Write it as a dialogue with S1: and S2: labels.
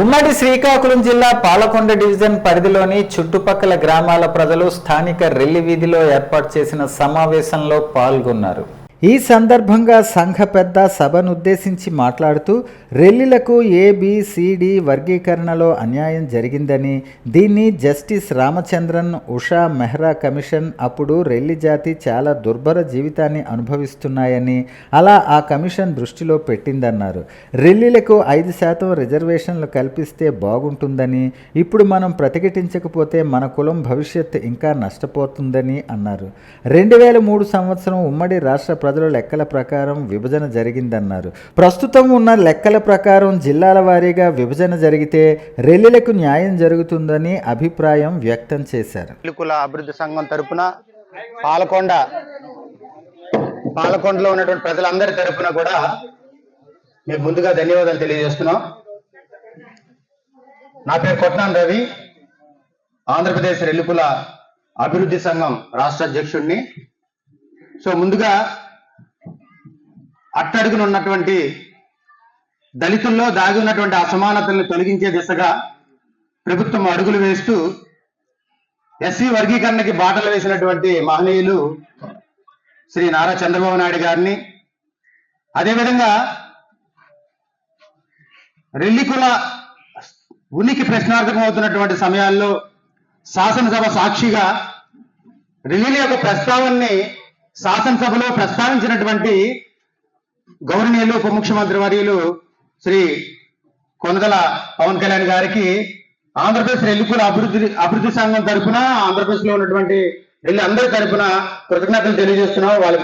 S1: ఉమ్మడి శ్రీకాకుళం జిల్లా పాలకొండ డివిజన్ పరిధిలోని చుట్టుపక్కల గ్రామాల ప్రజలు స్థానిక రెల్లి వీధిలో ఏర్పాటు చేసిన సమావేశంలో పాల్గొన్నారు. ఈ సందర్భంగా సంఘ పెద్ద సభను ఉద్దేశించి మాట్లాడుతూ రెల్లిలకు ఏబిసిడి వర్గీకరణలో అన్యాయం జరిగిందని దీన్ని జస్టిస్ రామచంద్రన్ ఉషా మెహ్రా కమిషన్ అప్పుడు రెల్లి జాతి చాలా దుర్భర జీవితాన్ని అనుభవిస్తున్నాయని అలా ఆ కమిషన్ దృష్టిలో పెట్టిందన్నారు. రెల్లిలకు ఐదు శాతం రిజర్వేషన్లు కల్పిస్తే బాగుంటుందని ఇప్పుడు మనం ప్రతిఘటించకపోతే మన కులం భవిష్యత్ ఇంకా నష్టపోతుందని అన్నారు. రెండు వేల మూడు సంవత్సరం ఉమ్మడి రాష్ట్ర ప్రజల లెక్కల ప్రకారం విభజన జరిగిందన్నారు. ప్రస్తుతం ఉన్న లెక్కల ప్రకారం జిల్లాల వారీగా విభజన జరిగితే రెల్లిలకు న్యాయం జరుగుతుందని అభిప్రాయం వ్యక్తం చేశారు.
S2: కుల అభివృద్ధి సంఘం తరపున పాలకొండ పాలకొండలో ఉన్నటువంటి ప్రజలందరి తరపున కూడా మీకు ముందుగా ధన్యవాదాలు తెలియజేస్తున్నాం. నా పేరు కొట్నాన్ రవి. ఆంధ్రప్రదేశ్ రెల్లికుల అభివృద్ధి సంఘం రాష్ట్ర అధ్యక్షుడిని. సో ముందుగా అట్టడుగున ఉన్నటువంటి దళితుల్లో దాగి ఉన్నటువంటి అసమానతల్ని తొలగించే దిశగా ప్రభుత్వం అడుగులు వేస్తూ ఎస్సీ వర్గీకరణకి బాటలు వేసినటువంటి మహనీయులు శ్రీ నారా చంద్రబాబు నాయుడు గారిని. అదేవిధంగా రెల్లికుల ఉనికి ప్రశ్నార్థకం అవుతున్నటువంటి సమయాల్లో శాసనసభ సాక్షిగా రెల్లిల యొక్క ప్రస్తావనని శాసనసభలో ప్రస్తావించినటువంటి గౌరవనీయులు ఉప ముఖ్యమంత్రి వర్యులు శ్రీ కొనదల పవన్ కళ్యాణ్ గారికి ఆంధ్రప్రదేశ్ రెల్లికుల అభివృద్ధి అభివృద్ధి సంఘం తరఫున ఆంధ్రప్రదేశ్లో ఉన్నటువంటి రెల్లి అందరి తరఫున కృతజ్ఞతలు తెలియజేస్తున్నాం వాళ్ళకి